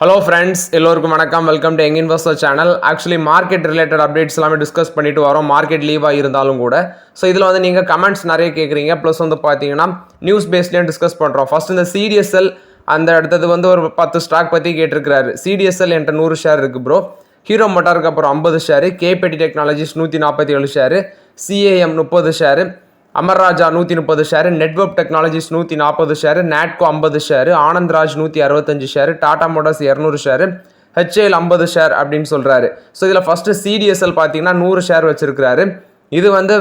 Hello friends எல்லோருக்கும் வணக்கம். Welcome to young investor channel actually market related updates எல்லாமே discuss பண்ணிட்டு வரோம். மார்க்கெட் லீவாக இருந்தாலும் கூட. ஸோ இதில் வந்து நீங்கள் கமெண்ட்ஸ் நிறைய கேட்குறீங்க ப்ளஸ் வந்து பார்த்தீங்கன்னா நியூஸ் பேஸ்லேயும் டிஸ்கஸ் பண்ணுறோம் ஃபஸ்ட் இந்த சிடிஎஸ்எல் அந்த அடுத்தது வந்து ஒரு பத்து ஸ்டாக் பற்றி கேட்டிருக்கிறாரு. சிடிஎஸ்எல் என்கிட்ட நூறு ஷேர் இருக்குது ப்ரோ ஹீரோ மோட்டாருக்கு அப்புறம் ஐம்பது ஷேரு கேபெட்டி டெக்னாலஜிஸ் நூற்றி நாற்பத்தி ஏழு ஷேரு சிஏஎம் முப்பது ஷேரு அமர்ராஜா நூற்றி முப்பது ஷேரு நெட்வொர்க் டெக்னாலஜிஸ் நூற்றி நாற்பது ஷேரு நாட்கோ ஐம்பது ஷேரு ஆனந்த்ராஜ் நூற்றி அறுபத்தஞ்சு ஷேரு டாடா மோட்டார்ஸ் இரநூறு ஷேரு ஹெச்ஏஎல் ஐம்பது ஷேர் அப்படின்னு சொல்கிறாரு ஸோ இதில் ஃபஸ்ட்டு சிடிஎஸ்எல் பார்த்தீங்கன்னா நூறு ஷேர் வச்சுருக்கிறாரு. இது வந்து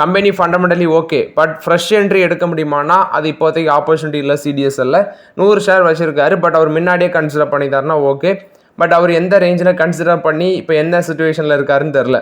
company fundamentally okay but fresh entry எடுக்க முடியுமானா அது இப்போதைக்கு ஆப்பர்ச்சுனிட்டி இல்லை சிடிஎஸ்எல்ல நூறு ஷேர் வச்சுருக்காரு பட் அவர் முன்னாடியே கன்சிடர் பண்ணிட்டாருன்னா ஓகே பட் அவர் எந்த ரேஞ்சில் கன்சிடர் பண்ணி இப்போ என்ன சுச்சுவேஷனில் இருக்காருன்னு தெரில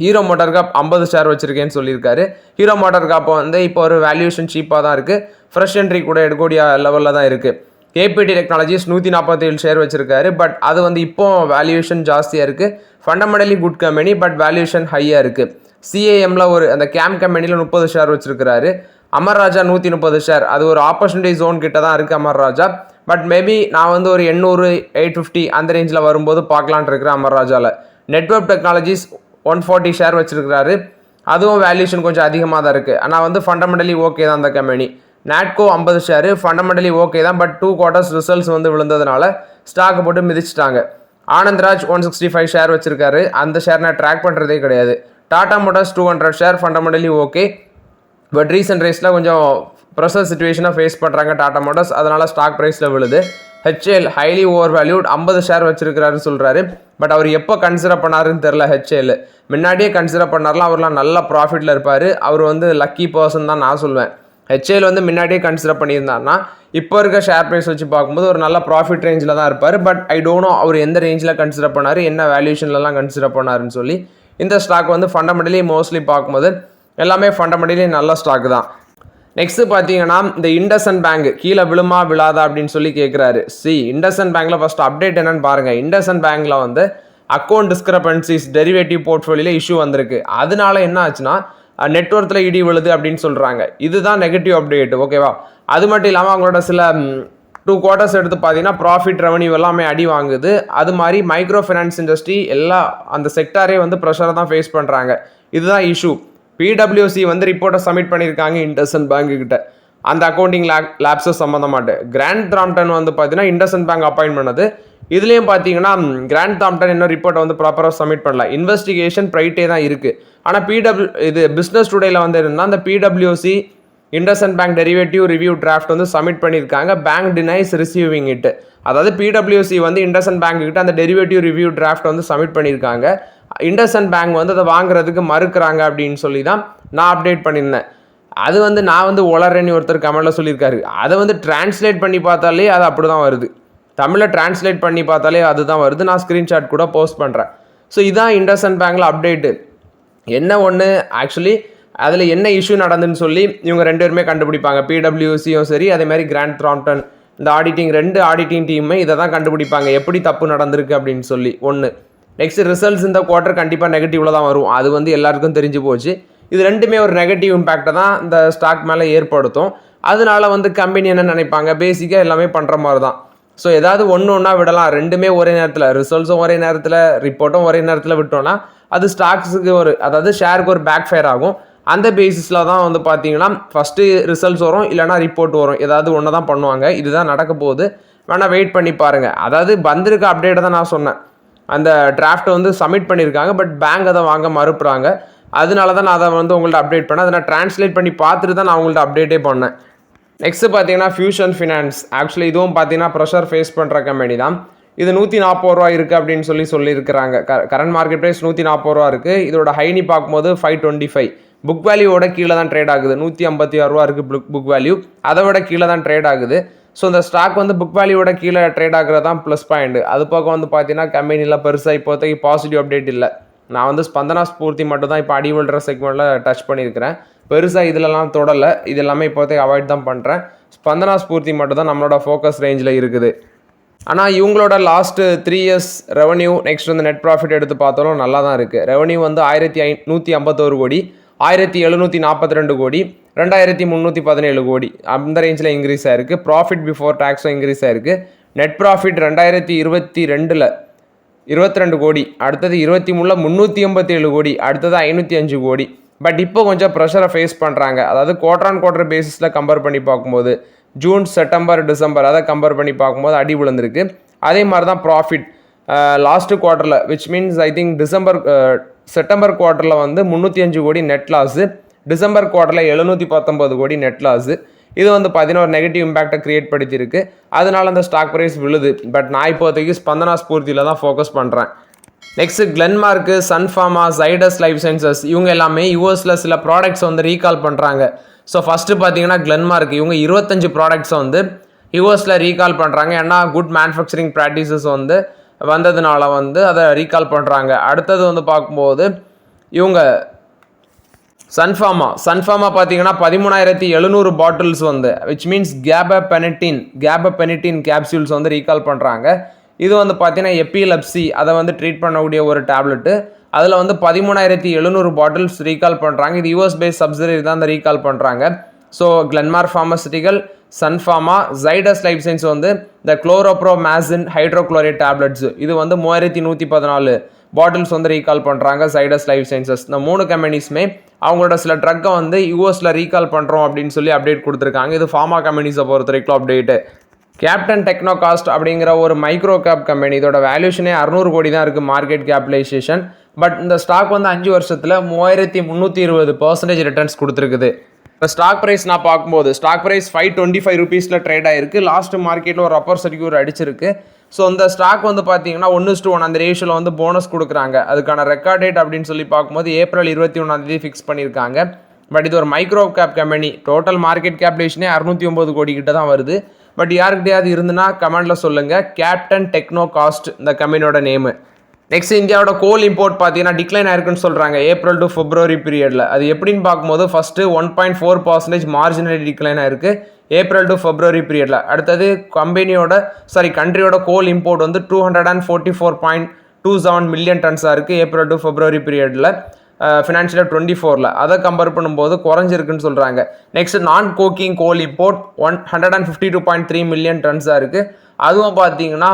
ஹீரோ மோட்டார் காப் ஐம்பது ஷேர் வச்சுருக்கேன்னு சொல்லியிருக்காரு. ஹீரோ மோட்டார் காப் வந்து இப்போ ஒரு வேல்யூஷன் சீப்பாக தான் இருக்குது ஃப்ரெஷ் என்ட்ரி கூட எடுக்கக்கூடிய லெவலில் தான் இருக்குது ஏபிடி டெக்னாலஜிஸ் நூற்றி நாற்பத்தேழு ஷேர் வச்சுருக்காரு. பட் அது வந்து இப்போ வேல்யூஷன் ஜாஸ்தியாக இருக்குது fundamentally good company but valuation ஹையாக இருக்குது சிஏஎம்மில் ஒரு அந்த கேம் கம்பெனியில் முப்பது ஷேர் வச்சிருக்கிறாரு. அமர்ராஜா நூற்றி முப்பது ஷேர் அது ஒரு ஆப்பர்ச்சுனிட்டி ஜோன் கிட்ட தான் இருக்குது அமர்ராஜா பட் மேபி நான் வந்து ஒரு எண்ணூறு எயிட் ஃபிஃப்டி அந்த ரேஞ்சில் வரும்போது பார்க்கலான் இருக்கிறேன் அமர்ராஜாவில் network technologies one forty share வச்சுருக்கிறாரு. அதுவும் வேல்யூஷன் கொஞ்சம் அதிகமாக தான் இருக்குது ஆனால் வந்து ஃபண்டமெண்டலி ஓகே தான் அந்த கம்பெனி. நாட்கோ ஐம்பது ஷேரு ஃபண்டமெண்டலி ஓகே தான். பட் டூ குவார்ட்டர்ஸ் ரிசல்ட்ஸ் வந்து விழுந்ததுனால ஸ்டாக்கை போட்டு மிதிச்சிட்டாங்க. Anandraj one sixty five share வச்சுருக்காரு. அந்த ஷேர் நான் ட்ராக் பண்ணுறதே கிடையாது. Tata Motors two hundred share fundamentally okay but recent ரேஸில் கொஞ்சம் ப்ரெஷர் சுச்சுவேஷனாக ஃபேஸ் பண்ணுறாங்க டாடா மோட்டார்ஸ் அதனால் ஸ்டாக் ப்ரைஸில் விழுது. ஹெச்ஏஎல் ஹைலி ஓவர் வேல்யூட் ஐம்பது ஷேர் வச்சிருக்கிறாருன்னு சொல்கிறாரு பட் அவர் எப்போ கன்சிடர் பண்ணாருன்னு தெரில ஹெச்ஏஎல் முன்னாடியே கன்சிடர் பண்ணார்லாம் அவர்லாம் நல்ல ப்ராஃபிட்டில் இருப்பார். அவர் வந்து லக்கி பர்சன் தான் நான் சொல்லுவேன் ஹெச்ஏஎல் வந்து முன்னாடியே கன்சிடர் பண்ணியிருந்தாருன்னா இப்போ இருக்க ஷேர் ப்ரைஸ் வச்சு பார்க்கும்போது ஒரு நல்ல ப்ராஃபிட் ரேஞ்சில் தான் இருப்பார். பட் ஐ டோன்ட் நோ அவர் எந்த ரேஞ்சில் கன்சிடர் பண்ணார் என்ன வேல்யூஷன்லலாம் கன்சிடர் பண்ணாருன்னு சொல்லி. இந்த ஸ்டாக் வந்து ஃபண்டமெண்டலி மோஸ்ட்லி பார்க்கும்போது எல்லாமே ஃபண்டமெண்டலி நல்ல ஸ்டாக் தான். நெக்ஸ்ட் பார்த்தீங்கன்னா இந்த இண்டசன் பேங்க் கீழே விழுமா விழாதா அப்படின்னு சொல்லி கேட்குறாரு சி இண்டசன் பேங்க்ல ஃபர்ஸ்ட் அப்டேட் என்னன்னு பாருங்க. இண்டசன் பேங்க்ல வந்து அக்கௌண்ட் டிஸ்கிரபன்சிஸ் டெரிவேட்டிவ் போர்ட்ஃபோலியோல இஷ்யூ வந்திருக்கு. அதனால என்ன ஆச்சுன்னா நெட்ஒர்த்தில் இடி விழுது அப்படின்னு சொல்கிறாங்க இதுதான் நெகட்டிவ் அப்டேட் ஓகேவா அது மட்டும் இல்லாமல் அவங்களோட சில டூ குவார்ட்டர்ஸ் எடுத்து பார்த்தீங்கன்னா ப்ராஃபிட் ரெவன்யூ எல்லாமே அடி வாங்குது. அது மாதிரி மைக்ரோ ஃபினான்ஸ் இண்டஸ்ட்ரி எல்லா அந்த செக்டாரே வந்து ப்ரெஷரை தான் ஃபேஸ் பண்ணுறாங்க இதுதான் இஷ்யூ பிடபிள்யூசி வந்து ரிப்போர்ட்டை சப்மிட் பண்ணியிருக்காங்க இண்டசன் பேங்க்குக்கிட்ட கிட்ட. அந்த அக்கௌண்டிங் லேப் லேப்ஸஸ் சம்மந்தமாட்டு கிராண்ட் தாம்டன் வந்து பார்த்தீங்கன்னா இண்டசன் பேங்க் அப்பாயின்ட் பண்ணது. இதுலேயும் பார்த்தீங்கன்னா கிராண்ட் தாம்டன் இன்னும் ரிப்போர்ட்டை வந்து ப்ராப்பராக சப்மிட் பண்ணல. இன்வெஸ்டிகேஷன் ப்ரைட்டே தான் இருக்குது ஆனால் பிடபிள்யூ இது பிஸ்னஸ் டுடேயில் வந்து இருந்தால் அந்த PWC IndusInd bank derivative review draft வந்து சப்மிட் பண்ணியிருக்காங்க. பேங்க் டினைஸ் ரிசீவிங் இட் அதாவது பிடபிள்யூசி வந்து இண்டசன் பேங்க் கிட்ட அந்த டெரிவேட்டிவ் ரிவ்யூ டிராஃப்ட் வந்து சப்மிட் பண்ணியிருக்காங்க. இண்டசன் பேங்க் வந்து அதை வாங்குறதுக்கு மறுக்கிறாங்க அப்படின்னு சொல்லி தான் நான் அப்டேட் பண்ணியிருந்தேன். அது வந்து நான் வந்து உளறேன்னு ஒருத்தர் கமலில் சொல்லியிருக்காரு. அதை வந்து டிரான்ஸ்லேட் பண்ணி பார்த்தாலே அது அப்படி தான் வருது. தமிழை டிரான்ஸ்லேட் பண்ணி பார்த்தாலே அதுதான் வருது. நான் ஸ்க்ரீன்ஷாட் கூட போஸ்ட் பண்ணுறேன் ஸோ இதான் இண்டசன் பேங்கில் அப்டேட்டு என்ன ஒன்று ஆக்சுவலி அதில் என்ன இஷ்யூ நடந்துன்னு சொல்லி இவங்க ரெண்டு பேருமே கண்டுபிடிப்பாங்க. பிடபிள்யூசியும் சரி அதே மாதிரி கிராண்ட் த்ராம்டன் இந்த ஆடிட்டிங் ரெண்டு ஆடிட்டிங் டீமுமே இதை தான் கண்டுபிடிப்பாங்க. எப்படி தப்பு நடந்திருக்கு அப்படின்னு சொல்லி. ஒன்று நெக்ஸ்ட் ரிசல்ட்ஸ் இந்த குவார்ட்டர் கண்டிப்பாக நெகட்டிவில் தான் வரும். அது வந்து எல்லாருக்கும் தெரிஞ்சு போச்சு. இது ரெண்டுமே ஒரு நெகட்டிவ் இம்பேக்டை தான் இந்த ஸ்டாக் மேலே ஏற்படுத்தும். அதனால வந்து கம்பெனி என்ன நினைப்பாங்க? பேசிக்காக எல்லாமே பண்ணுற மாதிரி தான் ஸோ ஏதாவது ஒன்று ஒன்றா விடலாம். ரெண்டுமே ஒரே நேரத்தில். ரிசல்ட்ஸும் ஒரே நேரத்தில் ரிப்போர்ட்டும் ஒரே நேரத்தில் விட்டோன்னா அது ஸ்டாக்ஸுக்கு ஒரு அதாவது ஷேருக்கு ஒரு பேக் ஃபயர் ஆகும். அந்த பேசிஸில் தான் வந்து பார்த்தீங்கன்னா ஃபஸ்ட்டு ரிசல்ட்ஸ் வரும். இல்லைனா ரிப்போர்ட் வரும். ஏதாவது ஒன்று தான் பண்ணுவாங்க. இதுதான் நடக்க போகுது. வேணால் வெயிட் பண்ணி பாருங்கள் அதாவது வந்திருக்க அப்டேட்டை தான் நான் சொன்னேன். அந்த டிராஃப்ட்டை வந்து சப்மிட் பண்ணியிருக்காங்க பட் பேங்க் அதை வாங்க மறுப்புறாங்க. அதனால தான் நான் அதை வந்து உங்கள்ட்ட அப்டேட் பண்ணேன். அதை நான் ட்ரான்ஸ்லேட் பண்ணி பார்த்துட்டு தான் நான் உங்கள்ட்ட அப்டேட்டே பண்ணேன். நெக்ஸ்ட் பார்த்தீங்கன்னா ஃபியூஷன் ஃபினான்ஸ் ஆக்சுவலி இதுவும் பார்த்தீங்கன்னா ப்ரெஷர் ஃபேஸ் பண்ணுற கம்பெனி தான். இது நூற்றி நாற்பது ரூபா இருக்குது அப்படின்னு சொல்லி சொல்லியிருக்கிறாங்க. க கரண்ட் மார்க்கெட் ப்ரைஸ் நூற்றி நாற்பது ரூபா இருக்குது இதோட ஹைனி பார்க்கும்போது ஃபைவ் டுவெண்ட்டி ஃபைவ் புக் வேல்யூவோட கீழே தான் ட்ரேட் ஆகுது. நூற்றி ஐம்பத்தி ஆறு ரூபா இருக்குது புக் புக் வேல்யூ அதை விட கீழே தான் ட்ரேட் ஆகுது. ஸோ இந்த ஸ்டாக் வந்து புக் வேல்யூவோட கீழே ட்ரேட் ஆகுறது தான் ப்ளஸ் பாயிண்ட் அது பக்கம் வந்து பார்த்தீங்கன்னா கம்பெனியில் பெருசாக இப்போதைக்கு பாசிட்டிவ் அப்டேட் இல்லை. நான் வந்து ஸ்பந்தனா ஸ்பூர்த்தி மட்டும் தான் இப்போ அடி விழுற செக்மெண்ட்டில் டச் பண்ணியிருக்கிறேன். பெருசாக இதிலலாம் தொடலை. இது எல்லாமே இப்போதைக்கு அவாய்ட் தான் பண்ணுறேன் ஸ்பந்தனா ஸ்பூர்த்தி மட்டும் தான் நம்மளோட ஃபோக்கஸ் ரேஞ்சில் இருக்குது. ஆனால் இவங்களோட last three years revenue next வந்து நெட் ப்ராஃபிட் எடுத்து பார்த்தாலும் நல்லா தான் இருக்குது ரெவன்யூ வந்து ஆயிரத்தி ஐ நூற்றி ஐம்பத்தோரு கோடி. ஆயிரத்தி எழுநூற்றி நாற்பத்தி ரெண்டு கோடி ரெண்டாயிரத்தி முந்நூற்றி பதினேழு கோடி. அந்த ரேஞ்சில் இன்க்ரீஸ் ஆயிருக்கு. ப்ராஃபிட் பிஃபோர் டேக்ஸும் இன்க்ரீஸ் ஆயிருக்கு. நெட் ப்ராஃபிட் ரெண்டாயிரத்தி இருபத்தி ரெண்டில் இருபத்தி ரெண்டு கோடி அடுத்தது இருபத்தி மூணில் முந்நூற்றி எண்பத்தேழு கோடி அடுத்தது ஐநூற்றி அஞ்சு கோடி. பட் இப்போ கொஞ்சம் ப்ரெஷரை ஃபேஸ் பண்ணுறாங்க அதாவது குவார்டர் ஆன் குவார்டர் பேசிஸில் கம்பேர் பண்ணி பார்க்கும்போது ஜூன் செப்டம்பர் டிசம்பர் அதை கம்பேர் பண்ணி பார்க்கும்போது அடி விழுந்திருக்கு. அதே மாதிரி தான் profit last குவார்ட்டரில் which means I think December September குவார்ட்டரில் வந்து முந்நூற்றி அஞ்சு கோடி நெட் லாஸு டிசம்பர் குவார்ட்டரில் எழுநூற்றி பத்தொம்பது கோடி நெட் லாஸு இது வந்து பார்த்தீங்கன்னா ஒரு நெகட்டிவ் இம்பேக்டை க்ரியேட் படுத்தியிருக்கு. அதனால் அந்த ஸ்டாக் ப்ரைஸ் விழுது. பட் நான் இப்போதைக்கு ஸ்பந்தனா ஸ்பூர்த்தியில் தான் ஃபோக்கஸ் பண்ணுறேன் next Glenmark Sun Pharma Zydus life sciences இவங்க எல்லாமே யூஎஸில் சில ப்ராடக்ட்ஸ் வந்து ரீகால் பண்ணுறாங்க ஸோ ஃபஸ்ட்டு பார்த்தீங்கன்னா கிளென்மார்க் இவங்க இருபத்தஞ்சு ப்ராடக்ட்ஸ் வந்து யூஎஸில் ரீகால் பண்ணுறாங்க ஏன்னா குட் மேனுஃபேக்சரிங் ப்ராக்டிசஸ் வந்து வந்ததுனால வந்து அதை ரீகால் பண்ணுறாங்க அடுத்தது வந்து பார்க்கும்போது இவங்க சன்ஃபார்மா சன்ஃபார்மா பார்த்தீங்கன்னா பதிமூணாயிரத்தி எழுநூறு பாட்டில்ஸ் வந்து விச் மீன்ஸ் கேப பெனிட்டின் கேப கேப்சூல்ஸ் வந்து ரீகால் பண்ணுறாங்க இது வந்து பார்த்தீங்கன்னா எப்பிலப்சி அதை வந்து ட்ரீட் பண்ணக்கூடிய ஒரு டேப்லெட்டு அதில் வந்து பதிமூணாயிரத்தி எழுநூறு பாட்டில்ஸ் ரீகால் பண்ணுறாங்க இது யூஎஸ் பேஸ் சப்சிடரி தான் அந்த ரீகால் பண்ணுறாங்க so Glenmark pharmaceuticals Sun Pharma Zydus life science வந்து இந்த குளோரோப்ரோ மேசின் ஹைட்ரோக்ளோரேட் டேப்லெட்ஸ் இது வந்து மூவாயிரத்தி நூற்றி பதினாலு பாட்டில்ஸ் வந்து ரீகால் பண்ணுறாங்க சைடஸ் லைஃப் சயின்சஸ் இந்த மூணு கம்பெனிஸுமே அவங்களோட சில ட்ரக்கை வந்து யூஎஸில் ரீகால் பண்ணுறோம் அப்படின்னு சொல்லி அப்டேட் கொடுத்துருக்காங்க. இது ஃபார்மா கம்பெனிஸை பொறுத்த வரைக்கும் அப்டேட்டு கேப்டன் டெக்னோகாஸ்ட் அப்படிங்கிற ஒரு மைக்ரோ கேப் கம்பெனி இதோட வேல்யூஷனே அறுநூறு கோடி தான் இருக்குது மார்க்கெட் கேபிடலைசேஷன் பட் இந்த ஸ்டாக் வந்து அஞ்சு வருஷத்தில் மூவாயிரத்தி முந்நூற்றி இருபது பர்சன்டேஜ் ரிட்டர்ன்ஸ் கொடுத்துருக்குது. இப்போ ஸ்டாக் ப்ரைஸ் நான் பார்க்கும்போது stock price five twenty five ருபீஸில் ட்ரேட் ஆயிருக்கு லாஸ்ட் மார்க்கெட்டில் ஒரு அப்பர் சர்க்கியூர் அடிச்சிருக்கு. ஸோ அந்த ஸ்டாக் வந்து பார்த்தீங்கன்னா ஒன்று டு ஒன் அந்த ரேஷியோவில் வந்து போனஸ் கொடுக்குறாங்க. அதுக்கான ரெக்கார்ட் டேட் அப்படின்னு சொல்லி பார்க்கும்போது ஏப்ரல் இருபத்தி ஒன்றாந்தேதி ஃபிக்ஸ் பண்ணியிருக்காங்க. பட் இது ஒரு micro cap company total market கேப்லேஷனே அறுநூற்றி ஒம்பது கோடி கிட்ட தான் வருது. பட் யாருக்கிட்டையாவது இருந்துன்னா கமெண்ட்டில் சொல்லுங்கள் கேப்டன் டெக்னோ காஸ்ட் இந்த கம்பெனியோட நேமு நெக்ஸ்ட் இந்தியாவோட கோல் இம்போர்ட் பார்த்தீங்கன்னா டிக்ளைன் ஆயிருக்குன்னு சொல்கிறாங்க ஏப்ரல் டு பிப்ரவரி பீரியடில் அது எப்படின்னு பார்க்கும்போது first one point four percentage marginal decline ஆயிருக்கு. ஏப்ரல் டு பிப்ரவரி பீரியடில் அடுத்தது கம்பெனியோட சாரி கண்ட்ரியோட கோல் இம்போர்ட் வந்து two hundred and forty four point two seven million டன்ஸாக இருக்குது ஏப்ரல் டு பிப்ரவரி பீரியடில் ஃபினான்ஷியல் டுவெண்ட்டி ஃபோரில் அதை கம்பேர் பண்ணும்போது குறைஞ்சிருக்குன்னு சொல்கிறாங்க நெக்ஸ்ட் நான் coking coal import one hundred and fifty two point three million டன்ஸாக இருக்குது அதுவும் பார்த்தீங்கன்னா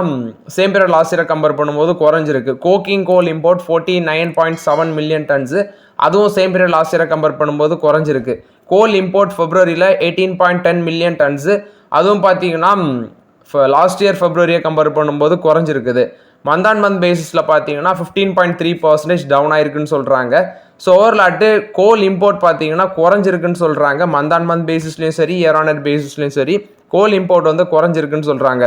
சேம் பீரியட் லாஸ்ட் இயரை கம்பேர் பண்ணும்போது குறைஞ்சிருக்கு. Coking coal import forty nine point seven million tons அதுவும் சேம் பீரியட் லாஸ்ட் இயரை கம்பேர் பண்ணும்போது குறைஞ்சிருக்கு. Coal import ஃபெப்ரவரியில் eighteen point ten million tons அதுவும் பார்த்தீங்கன்னா லாஸ்ட் இயர் ஃபெப்ரவரியை கம்பேர் பண்ணும்போது குறைஞ்சிருக்குது. மந்த் ஆன் மந்த் பேசிஸில் பார்த்தீங்கன்னா fifteen point three percentage down ஆயிருக்குன்னு சொல்கிறாங்க ஸோ ஓவர்லாட்டு கோல் இம்போர்ட் பார்த்தீங்கன்னா குறைஞ்சிருக்குன்னு சொல்கிறாங்க மந்த் ஆன் மந்த் பேசிஸ்லேயும் சரி இயர் ஆன் இயர் பேசிஸ்லையும் சரி கோல் இம்போர்ட் வந்து குறைஞ்சிருக்குன்னு சொல்கிறாங்க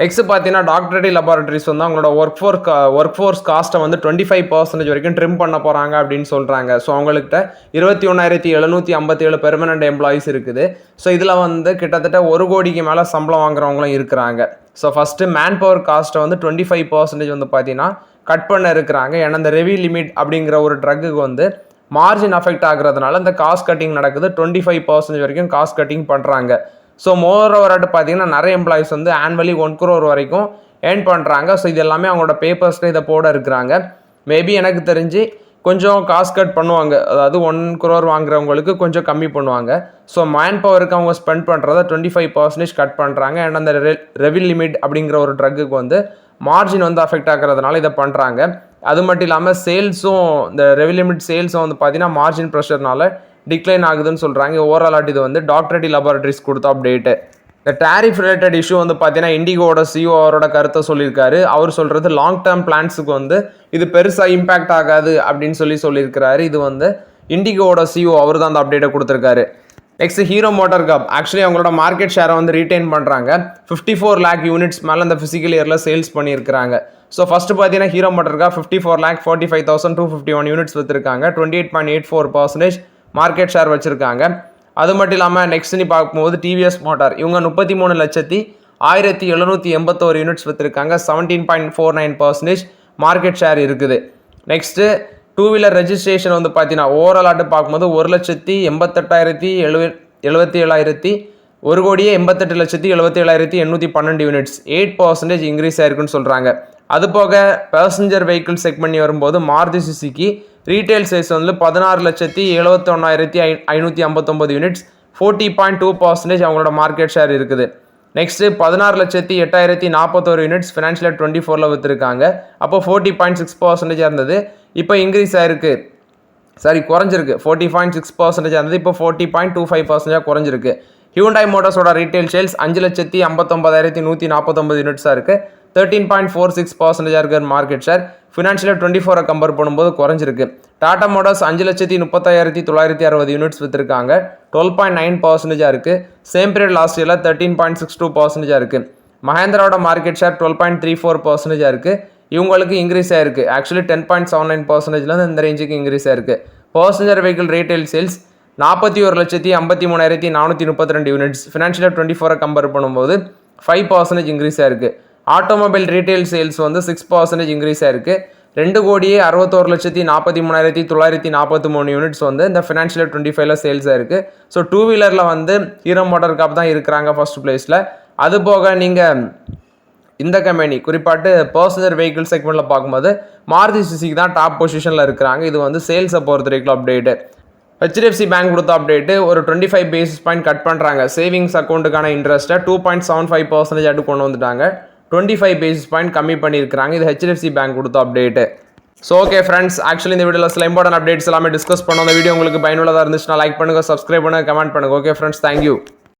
நெக்ஸ்ட் பார்த்தீங்கன்னா டாக்டரடி லெபார்ட்டரிஸ் வந்து அவங்களோட ஒர்க் ஃபோர் ஒர்க் ஃபோர்ஸ் காஸ்ட்டை வந்து டுவெண்ட்டி ஃபைவ் பர்சன்டேஜ் வரைக்கும் ட்ரிம் பண்ண போகிறாங்க அப்படின்னு சொல்கிறாங்க ஸோ அவங்கள்ட்ட இருபத்தி ஒன்றாயிரத்தி எழுநூற்றி ஐம்பத்தி ஏழு பெர்மனன்ட் எம்ப்ளாயிஸ் இருக்குது. ஸோ இதில் வந்து கிட்டத்தட்ட ஒரு கோடிக்கு மேலே சம்பளம் வாங்குறவங்களும் இருக்கிறாங்க. ஸோ ஃபஸ்ட்டு மேன் பவர் காஸ்ட்டை வந்து டுவெண்ட்டி ஃபைவ் பர்சன்டேஜ் வந்து பார்த்தீங்கன்னா கட் பண்ண இருக்கிறாங்க. ஏன்னா இந்த ரெவி லிமிட் அப்படிங்கிற ஒரு ட்ரக்குக்கு வந்து மார்ஜின் அஃபெக்ட் ஆகுறதுனால இந்த காஸ்ட் கட்டிங் நடக்குது. டுவெண்ட்டி ஃபைவ் பர்சன்டேஜ் வரைக்கும் காஸ்ட் கட்டிங் பண்ணுறாங்க ஸோ மோர் ஓவராட்டு பார்த்தீங்கன்னா நிறைய எம்ப்ளாயிஸ் வந்து ஆனுவலி ஒன் குரோர் வரைக்கும் ஏர்ன் பண்ணுறாங்க ஸோ இது எல்லாமே அவங்களோட பேப்பர்ஸில் இதை போட இருக்கிறாங்க. மேபி எனக்கு தெரிஞ்சு கொஞ்சம் காசு கட் பண்ணுவாங்க. அதாவது ஒன் குரோர் வாங்குறவங்களுக்கு கொஞ்சம் கம்மி பண்ணுவாங்க. ஸோ மேன் பவருக்கு அவங்க ஸ்பெண்ட் பண்ணுறத டுவெண்ட்டி ஃபைவ் பர்சன்டேஜ் கட் பண்ணுறாங்க அண்ட் அந்த ரெ ரெவில் லிமிட் அப்படிங்கிற ஒரு ட்ரக்குக்கு வந்து மார்ஜின் வந்து அஃபெக்ட் ஆகிறதுனால இதை பண்ணுறாங்க அது மட்டும் இல்லாமல் சேல்ஸும் இந்த ரெவில் லிமிட் சேல்ஸும் வந்து பார்த்தீங்கன்னா மார்ஜின் ப்ரெஷர்னால டிக்ளைன் ஆகுதுன்னு சொல்கிறாங்க ஓவரால் ஆட் இது வந்து டாக்டரேட்டி லெபார்டரிஸ் கொடுத்த அப்டேட்டு இந்த டேரிஃப் ரிலேட்டட் இஷ்யூ வந்து பார்த்தீங்கன்னா இண்டிகோட சிஓ அவரோட கருத்தை சொல்லியிருக்காரு. அவர் சொல்கிறது லாங் டேர்ம் பிளான்ஸுக்கு வந்து இது பெருசாக இம்பேக்ட் ஆகாது அப்படின்னு சொல்லி சொல்லியிருக்கிறாரு. இது வந்து இண்டிகோட சிஓ அவர் தான் அந்த அப்டேட்டை கொடுத்துருக்காரு. Next Hero MotoCorp actually அவங்களோட மார்க்கெட் ஷேரை வந்து ரீட்டைன் பண்ணுறாங்க ஃபிஃப்டி ஃபோர் லேக் யூனிட்ஸ் மேலே அந்த ஃபிசிக்கல் இயரில் சேல்ஸ் பண்ணியிருக்காங்க ஸோ ஃபஸ்ட்டு பார்த்தீங்கன்னா Hero MotoCorp fifty four lakh forty five thousand two fifty one units விற்றுருக்காங்க twenty eight point eight four percentage market share வச்சுருக்காங்க. அது மட்டும் இல்லாமல் நெக்ஸ்ட் நீ பார்க்கும்போது டிவிஎஸ் மோட்டார் இவங்க முப்பத்தி மூணு லட்சத்தி ஆயிரத்தி எழுநூற்றி எண்பத்தோரு units விற்றுருக்காங்க seventeen point four nine percentage market share இருக்குது. நெக்ஸ்ட்டு டூ வீலர் ரெஜிஸ்ட்ரேஷன் வந்து பார்த்தீங்கன்னா ஓவரால் ஆட்டு பார்க்கும்போது ஒரு லட்சத்தி எண்பத்தெட்டாயிரத்தி எழுவ எழுபத்தி ஏழாயிரத்தி ஒரு கோடியே எண்பத்தெட்டு லட்சத்தி எழுபத்தி ஏழாயிரத்தி எண்ணூற்றி பன்னெண்டு யூனிட்ஸ் எயிட் பர்சன்டேஜ் இன்க்ரீஸ் ஆயிருக்குன்னு சொல்கிறாங்க அது போக பேசஞ்சர் வெஹிக்கிள் செக் பண்ணி வரும்போது மாருதி சுசுக்கி ரீட்டைல் சைஸ் வந்து பதினாறு லட்சத்தி எழுபத்தொன்னாயிரத்தி ஐ ஐநூற்றி ஐம்பத்தொம்பது units forty point two percentage அவங்களோட மார்க்கெட் ஷேர் இருக்குது. நெக்ஸ்ட்டு பதினாறு லட்சத்தி எட்டாயிரத்தி நாற்பத்தோரு யூனிட்ஸ் ஃபினான்ஷியல் டுவெண்ட்டி ஃபோரில் விற்றுருக்காங்க அப்போ ஃபோர்ட்டி பாயிண்ட் சிக்ஸ் பர்சன்டேஜாக இருந்தது. இப்போ இன்க்ரீஸ் ஆயிருக்கு. சாரி குறைஞ்சிருக்கு. ஃபோர்ட்டி பாயிண்ட் சிக்ஸ் பர்சன்டேஜ் இருந்தது. இப்போ forty point two five percentage குறைஞ்சிருக்கு. ஹியூண்டாய் மோட்டார்ஸோட ரீட்டைல் சேல்ஸ் அஞ்சு லட்சத்தி ஐம்பத்தொம்பதாயிரத்தி நூற்றி நாற்பத்தொம்பது யூனிட்ஸாக இருக்குது தேர்ட்டீன் பாயிண்ட் ஃபோர் சிக்ஸ் பர்சன்டேஜாக இருக்கிற மார்க்கெட் ஷேர் ஃபினான்ஷியல் டுவெண்ட்டி ஃபோரை கம்பேர் பண்ணும்போது குறைஞ்சிருக்கு. டாடா மோட்டார்ஸ் அஞ்சு லட்சத்தி முப்பத்தாயிரத்தி தொள்ளாயிரத்தி அறுபது யூனிட்ஸ் விற்றுருக்காங்க டுவெல் பாயிண்ட் நைன் பர்சன்டேஜாக இருக்குது சேம் பீரியட் லாஸ்ட் இயரில் தேர்ட்டீன் பாயிண்ட் சிக்ஸ் டூ பர்சன்டேஜாக இருக்குது மஹேந்திராவோட market share twelve point three four பர்சன்டேஜாக இருக்குது இவங்களுக்கு இன்க்ரீஸ் ஆயிருக்கு actually ten point seven nine பர்சன்டேஜ்லேருந்து இந்த ரேஞ்சுக்கு இன்க்ரீஸ் ஆயிருக்கு பர்சன்ஜர் வெஹிக்கிள் ரீட்டைல் சேல்ஸ் நாற்பத்தி ஒரு லட்சத்தி ஐம்பத்தி மூணாயிரத்தி நானூற்றி முப்பத்தி ரெண்டு யூனிட்ஸ் ஃபினான்ஷியல் டுவெண்ட்டி ஃபோரை கம்பேர் பண்ணும்போது ஃபைவ் பர்சன்டேஜ் இன்க்ரீஸ் ஆயிருக்கு ஆட்டோமொபைல் ரீட்டைல் சேல்ஸ் வந்து சிக்ஸ் பர்சன்டேஜ் இன்க்ரீஸ் ஆயிருக்கு ரெண்டு கோடியே அறுபத்தோரு லட்சத்தி நாற்பத்தி மூணாயிரத்தி தொள்ளாயிரத்தி நாற்பத்தி மூணு யூனிட்ஸ் வந்து இந்த ஃபினான்ஷியல் டுவெண்ட்டி ஃபைவ்ல சேல்ஸ் ஆயிருக்கு ஸோ டூ வீலரில் வந்து ஹீரோ மோட்டார் காப் தான் இருக்கிறாங்க ஃபர்ஸ்ட் பிளேஸில் அது போக நீங்கள் இந்த கம்பெனி குறிப்பாட்டு பர்சனல் வெஹிக்கிள் செக்மெண்ட்டில் பார்க்கும்போது மாருதி சுசுகி தான் டாப் பொசிஷனில் இருக்கிறாங்க. இது வந்து சேல்ஸை பொறுத்த வரைக்கும் அப்டேட்டு ஹெச்டிஎஃப்சி பேங்க் கொடுத்த அப்டேட்டு ஒரு twenty five basis point cut பண்ணுறாங்க சேவிங்ஸ் அக்கௌண்ட்டுக்கான இன்ட்ரெஸ்ட்டை two point seven five percentage ஆட்டு கொண்டு வந்துட்டாங்க. டுவெண்ட்டி ஃபைவ் பேசிஸ் பாயிண்ட் கம்மி பண்ணியிருக்கிறாங்க. இது ஹெச்டிஎஃப்சி பேங்க் கொடுத்த update so okay friends actually இந்த வீடியோவில் சில இம்பார்ட்டன் அப்டேட்ஸ் எல்லாமே டிஸ்கஸ் பண்ணோம். அந்த வீடியோ உங்களுக்கு பயனுள்ளதாக இருந்துச்சுன்னா லைக் பண்ணுங்கள் சப்ஸ்கிரைப் பண்ணுங்கள் கமெண்ட் பண்ணுங்கள் ஓகே ஃப்ரெண்ட்ஸ் தேங்க்யூ